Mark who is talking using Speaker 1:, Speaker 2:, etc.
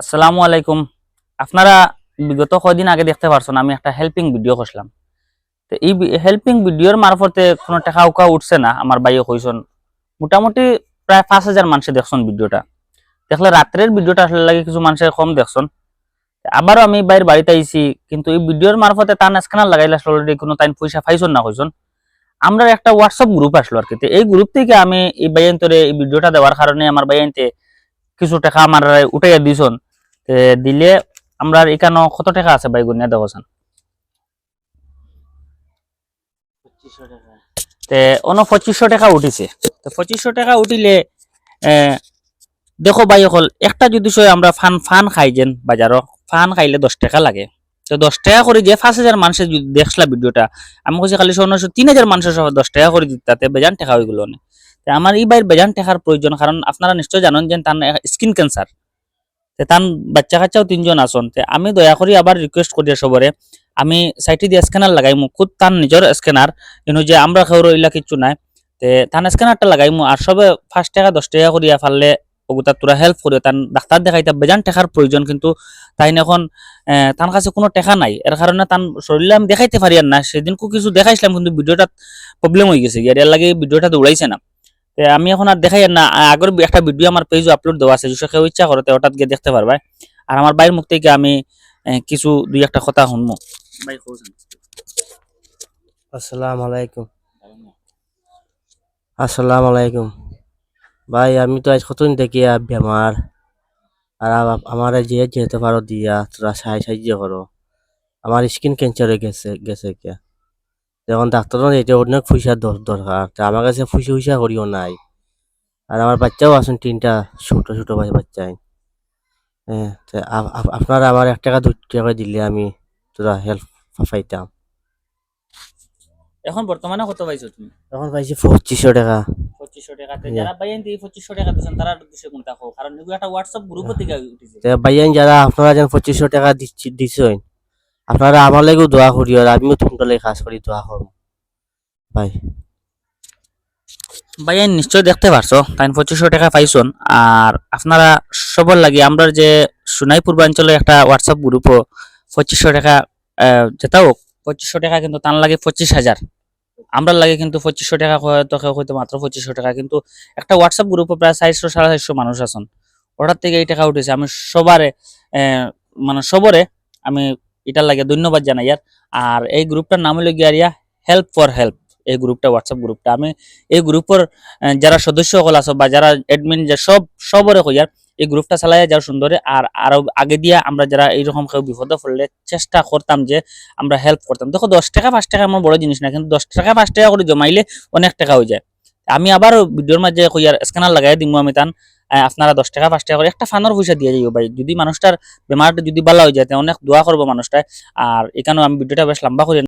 Speaker 1: আসসালামু আলাইকুম। আপনারা বিগত কয়দিন আগে দেখতে পারছেন, আমি একটা হেল্পিং ভিডিও করছিলাম। তো এই হেল্পিং ভিডিওর মারফতে কোনো টাকা উকা উঠছে না, আমার বাইয়ে কইসন মোটামুটি প্রায় পাঁচ হাজার মানুষে দেখছেন ভিডিওটা দেখলে রাত্রের ভিডিওটা আসলে লাগে কিছু মানুষের কম দেখছেন। আবারও আমি বাইরের বাড়িতে আইছি, কিন্তু এই ভিডিওর মারফতে তার স্ক্যানার লাগাইলে আসলে already কোনো তাই পয়সা পাইছন না কইসন আমরা একটা হোয়াটসঅ্যাপ গ্রুপ আসলো আর কি। এই গ্রুপ থেকে আমি এই বাইয়ান্তরে এই ভিডিওটা দেওয়ার কারণে আমার বাইয়ান্তে কিছু টাকা আমার উঠাইয়া দিছন দিলে আমরা এখানে কত টাকা আছে ভাই গুনিয়া দেখছেন পঁচিশশো টাকা উঠিছে। পঁচিশশো টাকা উঠিলে দেখো ভাই অকল, একটা যদি আমরা ফান ফান খাই যেন বাজারও, ফান খাইলে দশ টাকা লাগে। তো দশ টাকা করে যে পাঁচ হাজার মানুষের যদি দেখলা ভিডিওটা, আমি কৈছি খালি শোনো তিন হাজার মানুষের সহ দশ টাকা করে দিতে, তাতে বেজান টাকা হয়ে গেল আমার এই বাইর বেজান টাকার প্রয়োজন, কারণ আপনারা নিশ্চয় জানেন যে তার স্কিন ক্যান্সার তান বাচ্চা কাচ্চাও তিনজন আসন আমি দয়া করি আবার রিকোয়েস্ট করি সবরে আমি সাইটে দিয়ে স্ক্যানার লাগাইমু, খুদ তার নিজের স্ক্যানার কিন্তু যে আমরা খেউর ইলা কিচ্ছু নাই। তে তান স্ক্যানারটা লাগাইমু আর সবে পাঁচ টাকা দশ টাকা করিয়া ফাললে ওগুতা তোরা হেল্প করে তান ডাক্তার দেখাইতা বেজান টাকার প্রয়োজন, কিন্তু তাই এখন তার কাছে কোনো টেকা নাই। এর কারণে তান শরীরে আমি দেখাইতে পারি আর না। সেদিনকো কিছু দেখাইছিলাম, কিন্তু ভিডিওটা প্রবলেম হয়ে গেছে। এর লাগে ভিডিওটা দৌড়াইছে না। আমি এখন আর দেখাই না আগের একটা ভিডিও আমার পেজে আপলোড দেওয়া আছে যদি কেউ ইচ্ছা করতে ওটাত গিয়ে দেখতে পারবে আর আমার বাইরের মুখ থেকে আমি কিছু দুই একটা কথা শুনব। ভাই কৌছেন।
Speaker 2: আলাইকুম। আসসালাম আলাইকুম। ভাই আমি তো আজ কতদিন থেকে আর বেমার। আর আমার যে যেতে পারো দিয়া তোরা সাহায্য সাহায্য করো। আমার স্কিন ক্যান্সার হয়ে গেছে গেছে কে যখন ডাক্তার এটা অনেক দর- দরকার। তা আমার কাছে পয়সা পয়সা করিও নাই। আর আমার বাচ্চাও আছেন তিনটা ছোট ছোট বাচ্চাই। হ্যাঁ তা আপনারা আমার এক টাকা দু টাকা দিলে আমি তোরা হেল্প পাইতাম।
Speaker 1: এখন বর্তমানে কত পাইছো তুমি?
Speaker 2: এখন পাইছি পঁচিশশো টাকা।
Speaker 1: পঁচিশশো
Speaker 2: Yeah.
Speaker 1: যারা বাইন দিয়ে পঁচিশশো টাকা দিচ্ছেন তারা কারণ একটা হোয়াটসঅ্যাপ গ্রুপের থেকে উঠেছে।
Speaker 2: তে যারা আপনারা যেন পঁচিশশো টাকা দিচ্ছি দিছেন আপনারা আমার লাগেও দোয়া করিও আর আমিও তোমরা লাগে কাজ করি, দোয়া করব। ভাই।
Speaker 1: ভাইয়া নিশ্চয় দেখতে পারছ তাই পঁচিশশো টাকা পাইছন। আর আপনারা সবার লাগে আমরা যে সোনাই পূর্বাঞ্চলে একটা হোয়াটসঅ্যাপ গ্রুপও পঁচিশশো টাকা যেটা হোক, পঁচিশশো টাকা কিন্তু তার লাগে পঁচিশ হাজার। আমরা লাগে কিন্তু পঁচিশশো টাকা হয়তো হয়তো মাত্র পঁচিশশো টাকা, কিন্তু একটা হোয়াটসঅ্যাপ গ্রুপে প্রায় চারশো, সাড়ে চারশো মানুষ আছেন। ওটার থেকে এই টাকা উঠেছে। আমি সবারে মানে সবরে আমি এটার লাগে ধন্যবাদ জানাই আর। আর এই গ্রুপটার নাম হলো গিয়া হেল্প ফর হেল্প এই গ্রুপটা হোয়াটসঅ্যাপ গ্রুপটা। আমি এই গ্রুপের যারা সদস্য সকল আছো বা যারা অ্যাডমিন যে সব, সবরে কইয়ার এই গ্রুপটা চালাই যাও সুন্দরে। আর আরও আগে দিয়া আমরা যারা এইরকম কেউ বিপদে পড়লে চেষ্টা করতাম যে আমরা হেল্প করতাম। দেখো দশ টাকা, পাঁচ টাকা আমার বড় জিনিস না, কিন্তু দশ টাকা, পাঁচ টাকা করে জমাইলে অনেক টাকা হয়ে যায়। আমি আবার ভিডিওর মাঝে কইয়ার স্ক্যানার লাগাই দিব আমি তান। আপনারা দশ টাকা, পাঁচ টাকা করে একটা ফানোর পয়সা দিয়ে যাইও ভাই। যদি মানুষটার বেমারটা যদি ভালো হয়ে যায় অনেক দোয়া করব মানুষটায়। আর এখানেও আমি ভিডিওটা বেশ লম্বা করে